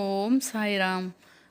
ఓం సాయిరామ్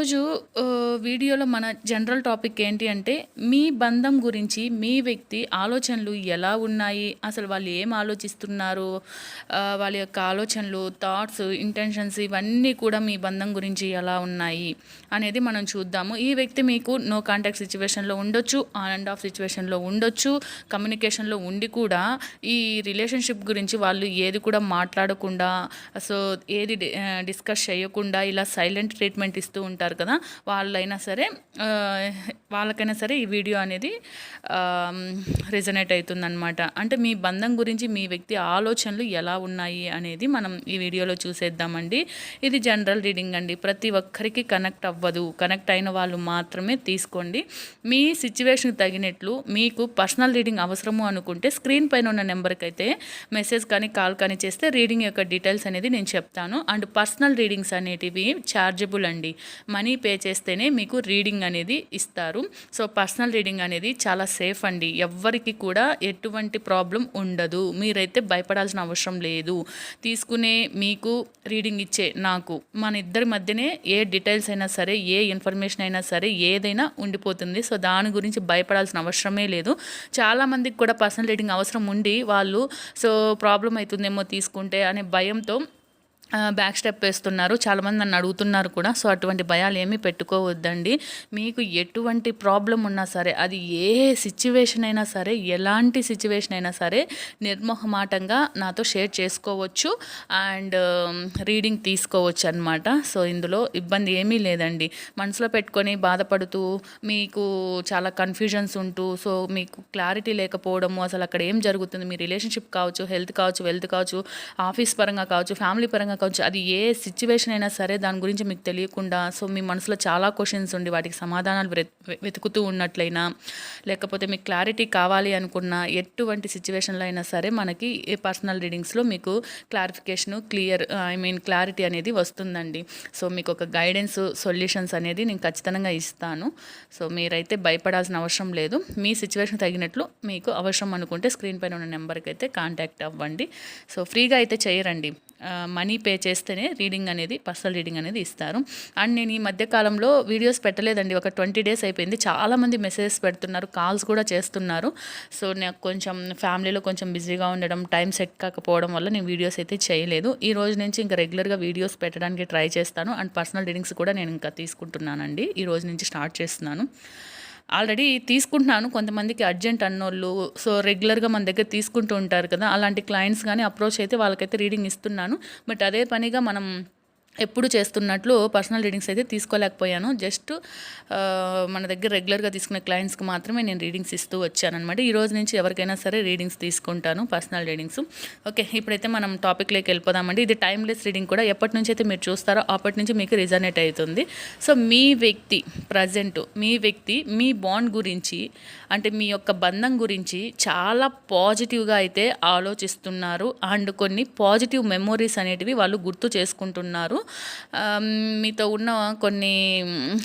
ఈరోజు వీడియోలో మన జనరల్ టాపిక్ ఏంటి అంటే మీ బంధం గురించి మీ వ్యక్తి ఆలోచనలు ఎలా ఉన్నాయి అసలు వాళ్ళు ఏం ఆలోచిస్తున్నారు వాళ్ళ యొక్క ఆలోచనలు థాట్స్ ఇంటెన్షన్స్ ఇవన్నీ కూడా మీ బంధం గురించి ఎలా ఉన్నాయి అనేది మనం చూద్దాము. ఈ వ్యక్తి మీకు నో కాంటాక్ట్ సిచ్యువేషన్లో ఉండొచ్చు ఆన్ అండ్ ఆఫ్ సిచ్యువేషన్లో ఉండొచ్చు కమ్యూనికేషన్లో ఉండి కూడా ఈ రిలేషన్షిప్ గురించి వాళ్ళు ఏది కూడా మాట్లాడకుండా సో ఏది డిస్కస్ చేయకుండా ఇలా సైలెంట్ ట్రీట్మెంట్ ఇస్తూ ఉంటారు. కదా వాళ్ళైనా సరే వాళ్ళకైనా సరే ఈ వీడియో అనేది రిజనేట్ అవుతుందన్నమాట. అంటే మీ బంధం గురించి మీ వ్యక్తి ఆలోచనలు ఎలా ఉన్నాయి అనేది మనం ఈ వీడియోలో చూసేద్దామండి. ఇది జనరల్ రీడింగ్ అండి. ప్రతి ఒక్కరికి కనెక్ట్ అవ్వదు. కనెక్ట్ అయిన వాళ్ళు మాత్రమే తీసుకోండి. మీ సిచ్యువేషన్కి తగినట్లు మీకు పర్సనల్ రీడింగ్ అవసరము అనుకుంటే స్క్రీన్ పైన ఉన్న నెంబర్కి అయితే మెసేజ్ కానీ కాల్ కానీ చేస్తే రీడింగ్ యొక్క డీటెయిల్స్ అనేది నేను చెప్తాను. అండ్ పర్సనల్ రీడింగ్స్ అనేటివి ఛార్జబుల్ అండి. మనీ పే చేస్తేనే మీకు రీడింగ్ అనేది ఇస్తారు. సో పర్సనల్ రీడింగ్ అనేది చాలా సేఫ్ అండి. ఎవ్వరికి కూడా ఎటువంటి ప్రాబ్లం ఉండదు. మీరైతే భయపడాల్సిన అవసరం లేదు. తీసుకునే మీకు రీడింగ్ ఇచ్చే నాకు మన ఇద్దరి మధ్యనే ఏ డీటెయిల్స్ అయినా సరే ఏ ఇన్ఫర్మేషన్ అయినా సరే ఏదైనా ఉండిపోతుంది. సో దాని గురించి భయపడాల్సిన అవసరమే లేదు. చాలామందికి కూడా పర్సనల్ రీడింగ్ అవసరం ఉండి వాళ్ళు సో ప్రాబ్లం అవుతుందేమో తీసుకుంటే అనే భయంతో బ్యాక్ స్టెప్ వేస్తున్నారు. చాలామంది నన్ను అడుగుతున్నారు కూడా. సో అటువంటి భయాలు ఏమీ పెట్టుకోవద్దండి. మీకు ఎటువంటి ప్రాబ్లం ఉన్నా సరే అది ఏ సిచ్యువేషన్ అయినా సరే ఎలాంటి సిచ్యువేషన్ అయినా సరే నిర్మోహమాటంగా నాతో షేర్ చేసుకోవచ్చు. అండ్ um, రీడింగ్ తీసుకోవచ్చు అనమాట సో ఇందులో ఇబ్బంది ఏమీ లేదండి. మనసులో పెట్టుకొని బాధపడుతూ మీకు చాలా కన్ఫ్యూజన్స్ ఉంటూ సో మీకు క్లారిటీ లేకపోవడము అసలు అక్కడ ఏం జరుగుతుంది? మీ రిలేషన్షిప్ కావచ్చు హెల్త్ కావచ్చు వెల్త్ కావచ్చు ఆఫీస్ పరంగా కావచ్చు ఫ్యామిలీ పరంగా కొంచెం అది ఏ సిచ్యువేషన్ అయినా సరే దాని గురించి మీకు తెలియకుండా సో మీ మనసులో చాలా క్వశ్చన్స్ ఉండి వాటికి సమాధానాలు వెతు- వెతుకుతూ ఉన్నట్లయినా లేకపోతే మీకు క్లారిటీ కావాలి అనుకున్న ఎటువంటి సిచ్యువేషన్లో అయినా సరే మనకి ఏ పర్సనల్ రీడింగ్స్లో మీకు clarification clear I mean clarity అనేది వస్తుందండి. సో మీకు ఒక గైడెన్స్ సొల్యూషన్స్ అనేది నేను ఖచ్చితంగా ఇస్తాను. సో మీరైతే భయపడాల్సిన అవసరం లేదు. మీ సిచ్యువేషన్ తగినట్లు మీకు అవసరం అనుకుంటే స్క్రీన్ పైన ఉన్న నెంబర్కి అయితే కాంటాక్ట్ అవ్వండి. సో ఫ్రీగా అయితే చేయరండి. మనీ పే చేస్తేనే రీడింగ్ అనేది పర్సనల్ రీడింగ్ అనేది ఇస్తారు. అండ్ నేను ఈ మధ్యకాలంలో వీడియోస్ పెట్టలేదండి. ఒక ట్వంటీ డేస్ అయిపోయింది. చాలామంది మెసేజెస్ పెడుతున్నారు కాల్స్ కూడా చేస్తున్నారు. సో నాకు కొంచెం ఫ్యామిలీలో కొంచెం బిజీగా ఉండడం టైం సెట్ కాకపోవడం వల్ల నేను వీడియోస్ అయితే చేయలేదు. ఈ రోజు నుంచి ఇంకా రెగ్యులర్గా వీడియోస్ పెట్టడానికి ట్రై చేస్తాను. అండ్ పర్సనల్ రీడింగ్స్ కూడా నేను ఇంకా తీసుకుంటున్నానండి. ఈ రోజు నుంచి స్టార్ట్ చేస్తున్నాను. ఆల్రెడీ తీసుకుంటున్నాను. కొంతమందికి అర్జెంట్ అన్నోళ్ళు సో రెగ్యులర్గా మన దగ్గర తీసుకుంటూ ఉంటారు కదా. అలాంటి క్లయింట్స్ కానీ అప్రోచ్ అయితే వాళ్ళకైతే రీడింగ్ ఇస్తున్నాను. బట్ అదే పనిగా మనం ఎప్పుడు చేస్తున్నట్లు పర్సనల్ రీడింగ్స్ అయితే తీసుకోలేకపోయాను. జస్ట్ మన దగ్గర రెగ్యులర్గా తీసుకునే క్లయింట్స్కి మాత్రమే నేను రీడింగ్స్ ఇస్తూ వచ్చానమాట ఈ రోజు నుంచి ఎవరికైనా సరే రీడింగ్స్ తీసుకుంటాను పర్సనల్ రీడింగ్స్. ఓకే ఇప్పుడైతే మనం టాపిక్లోకి వెళ్ళిపోదామండి. ఇది టైమ్లెస్ రీడింగ్ కూడా ఎప్పటి నుంచి అయితే మీరు చూస్తారో అప్పటి నుంచి మీకు రిజనేట్ అవుతుంది. సో మీ వ్యక్తి ప్రజెంట్ మీ వ్యక్తి మీ బాండ్ గురించి అంటే మీ యొక్క బంధం గురించి చాలా పాజిటివ్గా అయితే ఆలోచిస్తున్నారు. అండ్ కొన్ని పాజిటివ్ మెమోరీస్ అనేటివి వాళ్ళు గుర్తు చేసుకుంటున్నారు. Um, మీతో ఉన్న కొన్ని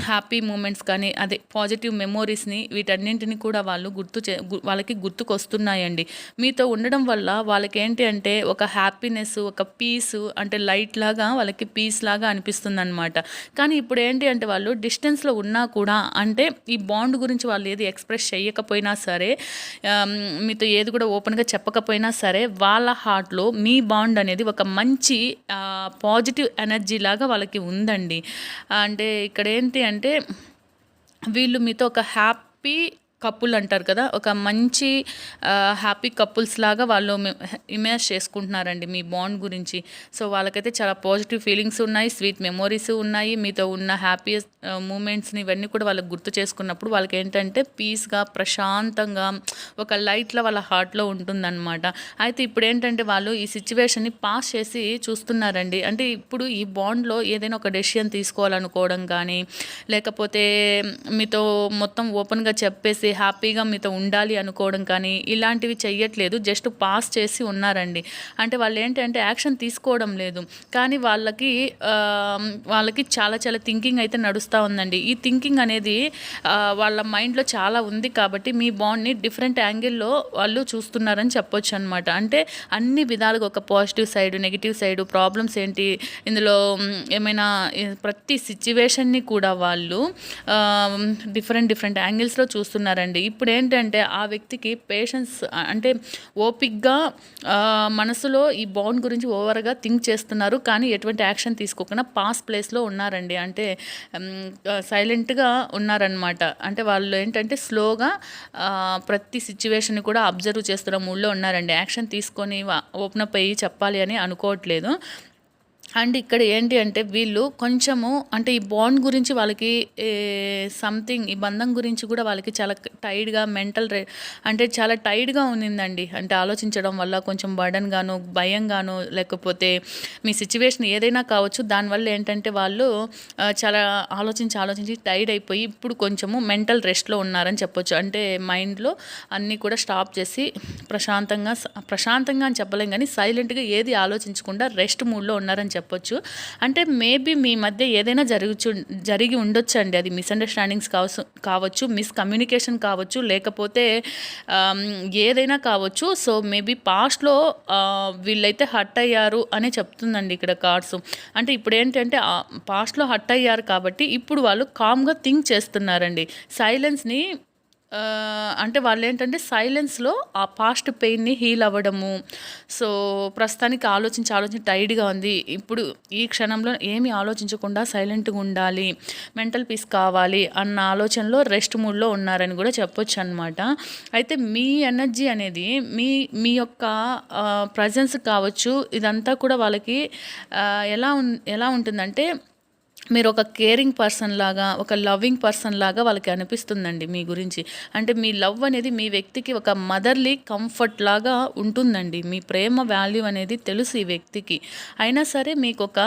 హ్యాపీ మూమెంట్స్ కానీ అదే పాజిటివ్ మెమోరీస్ని వీటన్నింటిని కూడా వాళ్ళు గుర్తు చే వాళ్ళకి గుర్తుకొస్తున్నాయండి. మీతో ఉండడం వల్ల వాళ్ళకి ఏంటి అంటే ఒక హ్యాపీనెస్ ఒక పీస్ అంటే లైట్ లాగా వాళ్ళకి పీస్ లాగా అనిపిస్తుంది అనమాట కానీ ఇప్పుడు ఏంటి అంటే వాళ్ళు డిస్టెన్స్లో ఉన్నా కూడా అంటే ఈ బాండ్ గురించి వాళ్ళు ఏది ఎక్స్ప్రెస్ చేయకపోయినా సరే um, మీతో ఏది కూడా ఓపెన్గా చెప్పకపోయినా సరే వాళ్ళ హార్ట్లో మీ బాండ్ అనేది ఒక మంచి uh, పాజిటివ్ ఎనర్జీ లాగా వాళ్ళకి ఉందండి. అంటే ఇక్కడ ఏంటి అంటే వీళ్ళు మీతో ఒక హ్యాపీ కపుల్ అంటారు కదా ఒక మంచి హ్యాపీ కపుల్స్ లాగా వాళ్ళు ఇమేజ్ చేసుకుంటున్నారండి మీ బాండ్ గురించి. సో వాళ్ళకైతే చాలా పాజిటివ్ ఫీలింగ్స్ ఉన్నాయి స్వీట్ మెమోరీస్ ఉన్నాయి మీతో ఉన్న హ్యాపీయెస్ట్ మూమెంట్స్ని ఇవన్నీ కూడా వాళ్ళకి గుర్తు చేసుకున్నప్పుడు వాళ్ళకి ఏంటంటే పీస్గా ప్రశాంతంగా ఒక లైట్లో వాళ్ళ హార్ట్లో ఉంటుందన్నమాట. అయితే ఇప్పుడు ఏంటంటే వాళ్ళు ఈ సిచ్యువేషన్ని పాస్ చేసి చూస్తున్నారండి. అంటే ఇప్పుడు ఈ బాండ్లో ఏదైనా ఒక డెసిషన్ తీసుకోవాలనుకోవడం కానీ లేకపోతే మీతో మొత్తం ఓపెన్గా చెప్పేసి హ్యాపీగా మీతో ఉండాలి అనుకోవడం కానీ ఇలాంటివి చెయ్యట్లేదు. జస్ట్ పాస్ చేసి ఉన్నారండి. అంటే వాళ్ళు ఏంటంటే యాక్షన్ తీసుకోవడం లేదు. కానీ వాళ్ళకి వాళ్ళకి చాలా చాలా థింకింగ్ అయితే నడుస్తూ ఉందండి. ఈ థింకింగ్ అనేది వాళ్ళ మైండ్లో చాలా ఉంది కాబట్టి మీ బాండ్ని డిఫరెంట్ యాంగిల్లో వాళ్ళు చూస్తున్నారని చెప్పొచ్చు అనమాట అంటే అన్ని విధాలుగా ఒక positive side negative side problems ఏంటి ఇందులో ఏమైనా ప్రతి సిచ్యువేషన్ని కూడా వాళ్ళు డిఫరెంట్ డిఫరెంట్ యాంగిల్స్లో చూస్తున్నారు. ఉన్నారండి ఇప్పుడు ఏంటంటే ఆ వ్యక్తికి పేషెన్స్ అంటే ఓపిక్గా మనసులో ఈ బాండ్ గురించి ఓవర్గా థింక్ చేస్తున్నారు. కానీ ఎటువంటి యాక్షన్ తీసుకోకుండా పాస్ ప్లేస్లో ఉన్నారండి. అంటే సైలెంట్గా ఉన్నారనమాట అంటే వాళ్ళు ఏంటంటే స్లోగా ప్రతి సిచ్యువేషన్ కూడా అబ్జర్వ్ చేస్తున్న మూడ్లో ఉన్నారండి. యాక్షన్ తీసుకొని ఓపెన్ అప్ అయ్యి చెప్పాలి అని అనుకోవట్లేదు. అండ్ ఇక్కడ ఏంటి అంటే వీళ్ళు కొంచెము అంటే ఈ బాండ్ గురించి వాళ్ళకి సంథింగ్ ఈ బంధం గురించి కూడా వాళ్ళకి చాలా టైడ్గా మెంటల్ రే అంటే చాలా టైడ్గా ఉన్నిందండి. అంటే ఆలోచించడం వల్ల కొంచెం బర్డన్ గాను భయం గాను లేకపోతే మీ సిచ్యువేషన్ ఏదైనా కావచ్చు దానివల్ల ఏంటంటే వాళ్ళు చాలా ఆలోచించి ఆలోచించి టైడ్ అయిపోయి ఇప్పుడు కొంచెము మెంటల్ రెస్ట్లో ఉన్నారని చెప్పొచ్చు. అంటే మైండ్లో అన్నీ కూడా స్టాప్ చేసి ప్రశాంతంగా ప్రశాంతంగా అని చెప్పలేం కానీ సైలెంట్గా ఏది ఆలోచించకుండా రెస్ట్ మూడ్లో ఉన్నారని చెప్పొచ్చు. అంటే మేబీ మీ మధ్య ఏదైనా జరుగుచు జరిగి ఉండొచ్చు అండి అది మిస్అండర్స్టాండింగ్స్ కావచ్చు కావచ్చు మిస్కమ్యూనికేషన్ కావచ్చు లేకపోతే ఏదైనా కావచ్చు. సో మేబీ పాస్ట్లో వీళ్ళైతే హట్ అయ్యారు అని చెప్తుందండి ఇక్కడ కార్డ్స్ అంటే ఇప్పుడు ఏంటంటే పాస్ట్లో హట్ అయ్యారు కాబట్టి ఇప్పుడు వాళ్ళు కామ్గా థింక్ చేస్తున్నారండి. సైలెన్స్ని అంటే వాళ్ళు ఏంటంటే సైలెన్స్లో ఆ పాస్ట్ పెయిన్ని హీల్ అవ్వడము. సో ప్రస్తుతానికి ఆలోచించి ఆలోచించి టైడ్గా ఉంది. ఇప్పుడు ఈ క్షణంలో ఏమీ ఆలోచించకుండా సైలెంట్గా ఉండాలి. మెంటల్ పీస్ కావాలి అన్న ఆలోచనలో రెస్ట్ మూడ్లో ఉన్నారని కూడా చెప్పొచ్చు అనమాట అయితే మీ ఎనర్జీ అనేది మీ మీ యొక్క ప్రజెన్స్ కావచ్చు ఇదంతా కూడా వాళ్ళకి ఎలా ఎలా ఉంటుందంటే మీరు ఒక కేరింగ్ పర్సన్ లాగా ఒక లవింగ్ పర్సన్ లాగా వాళ్ళకి అనిపిస్తుందండి మీ గురించి. అంటే మీ లవ్ అనేది మీ వ్యక్తికి ఒక మదర్లీ కంఫర్ట్ లాగా ఉంటుందండి. మీ ప్రేమ వాల్యూ అనేది తెలుసు ఈ వ్యక్తికి. అయినా సరే మీకు ఒక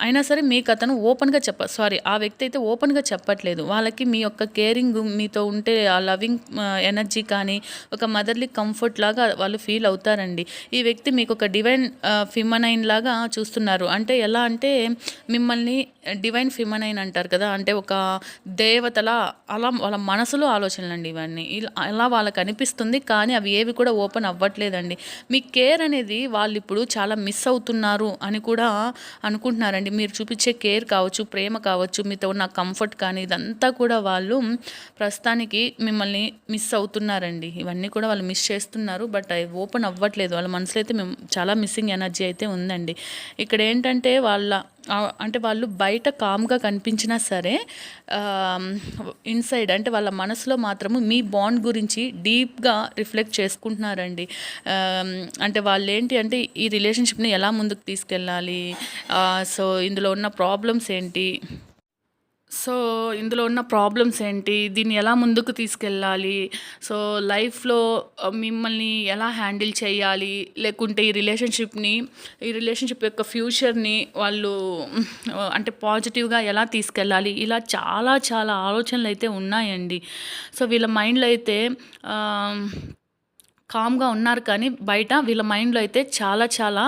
అయినా సరే మీకు అతను ఓపెన్గా చెప్ప సారీ ఆ వ్యక్తి అయితే ఓపెన్గా చెప్పట్లేదు. వాళ్ళకి మీ యొక్క కేరింగ్ మీతో ఉంటే ఆ లవింగ్ ఎనర్జీ కానీ ఒక మదర్లీ కంఫర్ట్ లాగా వాళ్ళు ఫీల్ అవుతారండి. ఈ వ్యక్తి మీకు ఒక డివైన్ ఫిమనైన్ లాగా చూస్తున్నారు. అంటే ఎలా అంటే మిమ్మల్ని డివైన్ ఫిమనైన్ అంటారు కదా అంటే ఒక దేవతల అలా వాళ్ళ మనసులో ఆలోచనలు అండి ఇవన్నీ. ఇలా అలా వాళ్ళకి అనిపిస్తుంది కానీ అవి ఏవి కూడా ఓపెన్ అవ్వట్లేదండి. మీ కేర్ అనేది వాళ్ళు ఇప్పుడు చాలా మిస్ అవుతున్నారు అని కూడా అనుకుంటున్నారండి. మీరు చూపించే కేర్ కావచ్చు ప్రేమ కావచ్చు మీతో ఉన్న కంఫర్ట్ కానీ ఇదంతా కూడా వాళ్ళు ప్రస్తుతానికి మిమ్మల్ని మిస్ అవుతున్నారండి. ఇవన్నీ కూడా వాళ్ళు మిస్ చేస్తున్నారు బట్ అవి ఓపెన్ అవ్వట్లేదు. వాళ్ళ మనసులో అయితే మేము చాలా మిస్సింగ్ ఎనర్జీ అయితే ఉందండి. ఇక్కడ ఏంటంటే వాళ్ళ అంటే వాళ్ళు బయట కామ్గా కనిపించినా సరే ఇన్సైడ్ అంటే వాళ్ళ మనసులో మాత్రము మీ బాండ్ గురించి డీప్గా రిఫ్లెక్ట్ చేసుకుంటున్నారండి. అంటే వాళ్ళు ఏంటి అంటే ఈ రిలేషన్షిప్ని ఎలా ముందుకు తీసుకెళ్ళాలి? సో ఇందులో ఉన్న ప్రాబ్లమ్స్ ఏంటి? సో ఇందులో ఉన్న ప్రాబ్లమ్స్ ఏంటి? దీన్ని ఎలా ముందుకు తీసుకెళ్ళాలి? సో లైఫ్లో మిమ్మల్ని ఎలా హ్యాండిల్ చేయాలి? లేకుంటే ఈ రిలేషన్షిప్ని ఈ రిలేషన్షిప్ యొక్క ఫ్యూచర్ని వాళ్ళు అంటే పాజిటివ్గా ఎలా తీసుకెళ్ళాలి? ఇలా చాలా చాలా ఆలోచనలు అయితే ఉన్నాయండి. సో వీళ్ళ మైండ్లో అయితే కామ్గా ఉన్నారు కానీ బయట వీళ్ళ మైండ్లో అయితే చాలా చాలా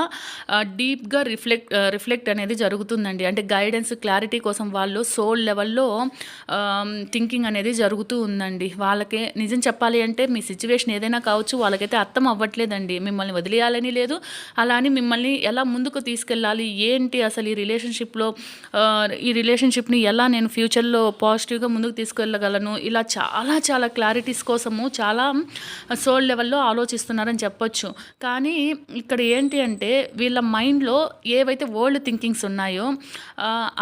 డీప్గా రిఫ్లెక్ట్ రిఫ్లెక్ట్ అనేది జరుగుతుందండి. అంటే గైడెన్స్ క్లారిటీ కోసం వాళ్ళు సోల్ లెవెల్లో థింకింగ్ అనేది జరుగుతూ ఉందండి. వాళ్ళకి నిజం చెప్పాలి అంటే మీ సిచ్యువేషన్ ఏదైనా కావచ్చు వాళ్ళకైతే అర్థం అవ్వట్లేదండి. మిమ్మల్ని వదిలేయాలని లేదు. అలా అని మిమ్మల్ని ఎలా ముందుకు తీసుకెళ్ళాలి? ఏంటి అసలు ఈ రిలేషన్షిప్లో ఈ రిలేషన్షిప్ని ఎలా నేను ఫ్యూచర్లో పాజిటివ్గా ముందుకు తీసుకెళ్ళగలను? ఇలా చాలా చాలా క్లారిటీస్ కోసము చాలా సోల్ లెవెల్లో ఆలోచిస్తున్నారని చెప్పొచ్చు. కానీ ఇక్కడ ఏంటి అంటే వీళ్ళ మైండ్లో ఏవైతే ఓల్డ్ థింకింగ్స్ ఉన్నాయో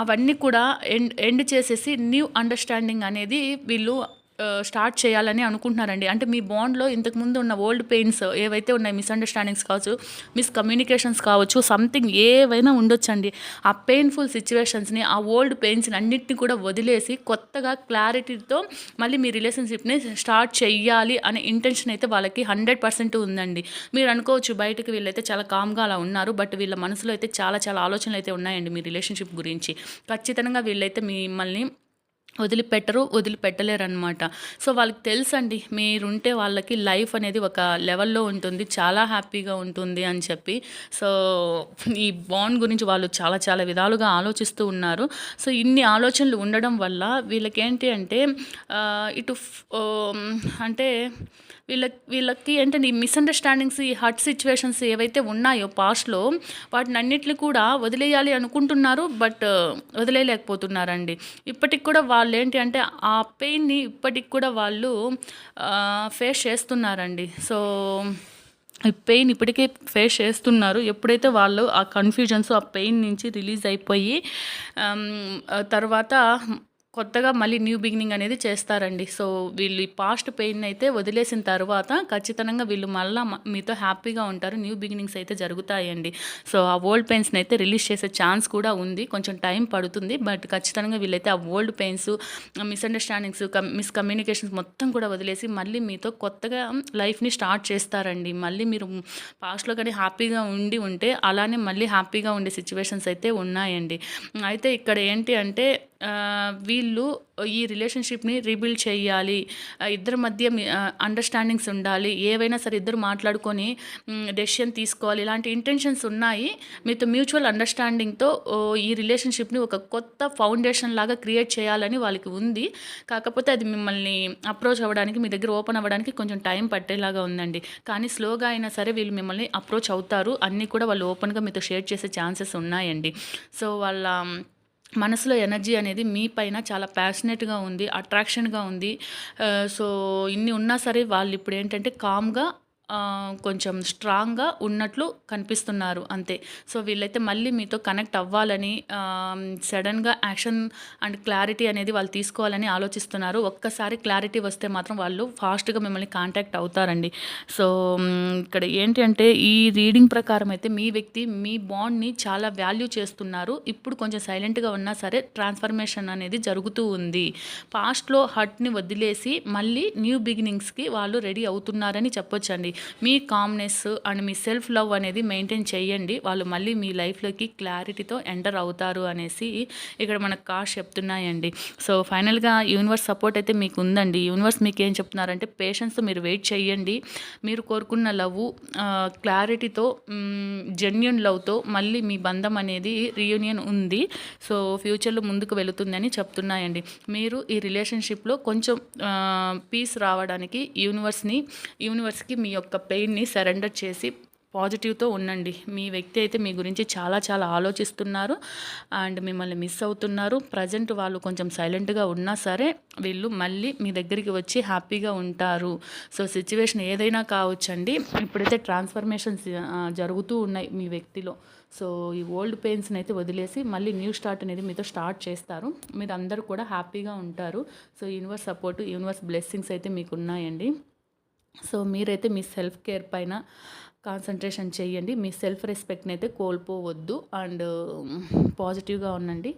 అవన్నీ కూడా ఎండ్ ఎండ్ చేసేసి న్యూ అండర్స్టాండింగ్ అనేది వీళ్ళు స్టార్ట్ చేయాలని అనుకుంటున్నారండి. అంటే మీ బాండ్లో ఇంతకుముందు ఉన్న ఓల్డ్ పెయిన్స్ ఏవైతే ఉన్నాయి మిస్అండర్స్టాండింగ్స్ కావచ్చు మిస్కమ్యూనికేషన్స్ కావచ్చు సంథింగ్ ఏవైనా ఉండొచ్చండి. ఆ పెయిన్ఫుల్ సిచ్యువేషన్స్ని ఆ ఓల్డ్ పెయిన్స్ని అన్నిటిని కూడా వదిలేసి కొత్తగా క్లారిటీతో మళ్ళీ మీ రిలేషన్షిప్ని స్టార్ట్ చేయాలి అనే ఇంటెన్షన్ అయితే వాళ్ళకి హండ్రెడ్ పర్సెంట్ ఉందండి. మీరు అనుకోవచ్చు బయటకు వీళ్ళైతే చాలా కామ్గా అలా ఉన్నారు బట్ వీళ్ళ మనసులో అయితే చాలా చాలా ఆలోచనలు అయితే ఉన్నాయండి మీ రిలేషన్షిప్ గురించి. ఖచ్చితంగా వీళ్ళైతే మిమ్మల్ని వదిలిపెట్టరు వదిలిపెట్టలేరు అనమాట సో వాళ్ళకి తెలుసండి మీరుంటే వాళ్ళకి లైఫ్ అనేది ఒక లెవెల్లో ఉంటుంది చాలా హ్యాపీగా ఉంటుంది అని చెప్పి. సో ఈ బాండ్ గురించి వాళ్ళు చాలా చాలా విధాలుగా ఆలోచిస్తూ ఉన్నారు. సో ఇన్ని ఆలోచనలు ఉండడం వల్ల వీళ్ళకి ఏంటి అంటే ఇటు అంటే వీళ్ళకి వీళ్ళకి ఏంటంటే ఈ మిస్అండర్స్టాండింగ్స్ ఈ హర్ట్ సిచ్యువేషన్స్ ఏవైతే ఉన్నాయో పాస్ట్లో వాటిని అన్నిటిని కూడా వదిలేయాలి అనుకుంటున్నారు బట్ వదిలేయలేకపోతున్నారండి. ఇప్పటికి కూడా వాళ్ళు ఏంటి అంటే ఆ పెయిన్ని ఇప్పటికి కూడా వాళ్ళు ఫేస్ చేస్తున్నారండి. సో ఈ పెయిన్ ఇప్పటికే ఫేస్ చేస్తున్నారు. ఎప్పుడైతే వాళ్ళు ఆ కన్ఫ్యూజన్స్ ఆ పెయిన్ నుంచి రిలీజ్ అయిపోయి తర్వాత కొత్తగా మళ్ళీ న్యూ బిగినింగ్ అనేది చేస్తారండి. సో వీళ్ళు ఈ పాస్ట్ పెయిన్ అయితే వదిలేసిన తర్వాత ఖచ్చితంగా వీళ్ళు మళ్ళీ మీతో హ్యాపీగా ఉంటారు. న్యూ బిగినింగ్స్ అయితే జరుగుతాయండి. సో ఆ ఓల్డ్ పెయిన్స్ని అయితే రిలీజ్ చేసే ఛాన్స్ కూడా ఉంది. కొంచెం టైం పడుతుంది. బట్ ఖచ్చితంగా వీళ్ళైతే ఆ ఓల్డ్ పెయిన్స్ మిస్అండర్స్టాండింగ్స్ మిస్కమ్యూనికేషన్స్ మొత్తం కూడా వదిలేసి మళ్ళీ మీతో కొత్తగా లైఫ్ని స్టార్ట్ చేస్తారండి. మళ్ళీ మీరు పాస్ట్లో కానీ హ్యాపీగా ఉండి ఉంటే అలానే మళ్ళీ హ్యాపీగా ఉండే సిచ్యువేషన్స్ అయితే ఉన్నాయండి. అయితే ఇక్కడ ఏంటి అంటే వీళ్ళు ఈ రిలేషన్షిప్ని రీబిల్డ్ చేయాలి. ఇద్దరి మధ్య అండర్స్టాండింగ్స్ ఉండాలి. ఏవైనా సరే ఇద్దరు మాట్లాడుకొని డెసిషన్ తీసుకోవాలి. ఇలాంటి ఇంటెన్షన్స్ ఉన్నాయి. మీతో మ్యూచువల్ అండర్స్టాండింగ్తో ఈ రిలేషన్షిప్ని ఒక కొత్త ఫౌండేషన్ లాగా క్రియేట్ చేయాలని వాళ్ళకి ఉంది. కాకపోతే అది మిమ్మల్ని అప్రోచ్ అవ్వడానికి మీ దగ్గర ఓపెన్ అవ్వడానికి కొంచెం టైం పట్టేలాగా ఉందండి. కానీ స్లోగా అయినా సరే వీళ్ళు మిమ్మల్ని అప్రోచ్ అవుతారు. అన్నీ కూడా వాళ్ళు ఓపెన్గా మీతో షేర్ చేసే ఛాన్సెస్ ఉన్నాయండి. సో వాళ్ళ మనసులో ఎనర్జీ అనేది మీ పైన చాలా ప్యాషనెట్గా ఉంది అట్రాక్షన్గా ఉంది. సో ఇన్ని ఉన్నా సరే వాళ్ళు ఇప్పుడు ఏంటంటే కామ్గా కొంచెం స్ట్రాంగ్గా ఉన్నట్లు కనిపిస్తున్నారు అంతే. సో వీళ్ళైతే మళ్ళీ మీతో కనెక్ట్ అవ్వాలని సడన్గా యాక్షన్ అండ్ క్లారిటీ అనేది వాళ్ళు తీసుకోవాలని ఆలోచిస్తున్నారు. ఒక్కసారి క్లారిటీ వస్తే మాత్రం వాళ్ళు ఫాస్ట్గా మిమ్మల్ని కాంటాక్ట్ అవుతారండి. సో ఇక్కడ ఏంటి అంటే ఈ రీడింగ్ ప్రకారం అయితే మీ వ్యక్తి మీ బాండ్ని చాలా వాల్యూ చేస్తున్నారు. ఇప్పుడు కొంచెం సైలెంట్గా ఉన్నా సరే ట్రాన్స్ఫర్మేషన్ అనేది జరుగుతూ ఉంది. పాస్ట్లో హర్ట్ని వదిలేసి మళ్ళీ న్యూ బిగినింగ్స్కి వాళ్ళు రెడీ అవుతున్నారని చెప్పొచ్చండి. మీ కామ్నెస్ అండ్ మీ సెల్ఫ్ లవ్ అనేది మెయింటైన్ చేయండి. వాళ్ళు మళ్ళీ మీ లైఫ్లోకి క్లారిటీతో ఎంటర్ అవుతారు అనేసి ఇక్కడ మనకు కాస్ట్ చెప్తున్నాయండి. సో ఫైనల్గా యూనివర్స్ సపోర్ట్ అయితే మీకు ఉందండి. యూనివర్స్ మీకు ఏం చెప్తున్నారంటే పేషెన్స్ మీరు వెయిట్ చేయండి. మీరు కోరుకున్న లవ్ క్లారిటీతో జెన్యున్ లవ్తో మళ్ళీ మీ బంధం అనేది రీయూనియన్ ఉంది. సో ఫ్యూచర్లో ముందుకు వెళుతుందని చెప్తున్నాయండి. మీరు ఈ రిలేషన్షిప్లో కొంచెం పీస్ రావడానికి యూనివర్స్ని యూనివర్స్కి మీ యొక్క పెయిన్ని సరెండర్ చేసి పాజిటివ్తో ఉండండి. మీ వ్యక్తి అయితే మీ గురించి చాలా చాలా ఆలోచిస్తున్నారు అండ్ మిమ్మల్ని మిస్ అవుతున్నారు. ప్రజెంట్ వాళ్ళు కొంచెం సైలెంట్గా ఉన్నా సరే వీళ్ళు మళ్ళీ మీ దగ్గరికి వచ్చి హ్యాపీగా ఉంటారు. సో సిచ్యువేషన్ ఏదైనా కావచ్చండి. ఇప్పుడైతే ట్రాన్స్ఫర్మేషన్స్ జరుగుతూ ఉన్నాయి మీ వ్యక్తిలో. సో ఈ ఓల్డ్ పెయిన్స్ని అయితే వదిలేసి మళ్ళీ న్యూ స్టార్ట్ అనేది మీతో స్టార్ట్ చేస్తారు. మీరు అందరూ కూడా హ్యాపీగా ఉంటారు. So universe support universe blessings అయితే మీకు ఉన్నాయండి సో మీరైతే మీ సెల్ఫ్ కేర్ పైన కాన్సన్ట్రేషన్ చేయండి. మీ సెల్ఫ్ రెస్పెక్ట్ని అయితే కోల్పోవద్దు. అండ్ పాజిటివ్గా ఉండండి.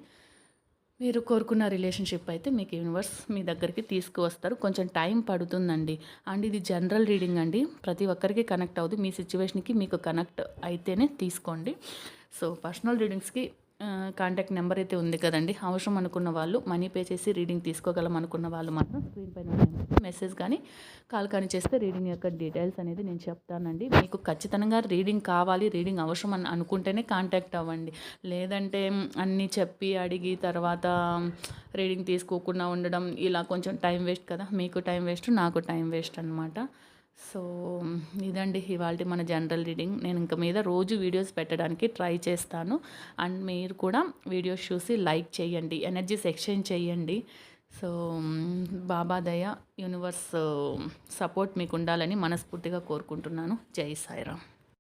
మీరు కోరుకున్న రిలేషన్షిప్ అయితే మీకు యూనివర్స్ మీ దగ్గరికి తీసుకువస్తారు. కొంచెం టైం పడుతుందండి. అండ్ ఇది జనరల్ రీడింగ్ అండి. ప్రతి ఒక్కరికి కనెక్ట్ అవుతుంది మీ సిచ్యువేషన్కి మీకు కనెక్ట్ అయితేనే తీసుకోండి. సో పర్సనల్ రీడింగ్స్కి కాంటాక్ట్ నెంబర్ అయితే ఉంది కదండి. అవసరం అనుకున్న వాళ్ళు మనీ పే చేసి రీడింగ్ తీసుకోగలం అనుకున్న వాళ్ళు మాత్రం స్క్రీన్ పైన మెసేజ్ కానీ కాల్ కానీ చేస్తే రీడింగ్ యొక్క డీటెయిల్స్ అనేది నేను చెప్తానండి. మీకు ఖచ్చితంగా రీడింగ్ కావాలి రీడింగ్ అవసరం అని అనుకుంటేనే కాంటాక్ట్ అవ్వండి. లేదంటే అన్నీ చెప్పి అడిగి తర్వాత రీడింగ్ తీసుకోకుండా ఉండడం ఇలా కొంచెం టైం వేస్ట్ కదా. మీకు టైం వేస్ట్ నాకు టైం వేస్ట్ అనమాట సో ఇదండి ఇవాళ మన జనరల్ రీడింగ్. నేను ఇంకా మీద రోజు వీడియోస్ పెట్టడానికి ట్రై చేస్తాను. అండ్ మీరు కూడా వీడియోస్ చూసి లైక్ చేయండి ఎనర్జీస్ ఎక్స్చేంజ్ చేయండి. సో బాబా దయ యూనివర్స్ సపోర్ట్ మీకు ఉండాలని మనస్ఫూర్తిగా కోరుకుంటున్నాను. జై సాయిరామ్.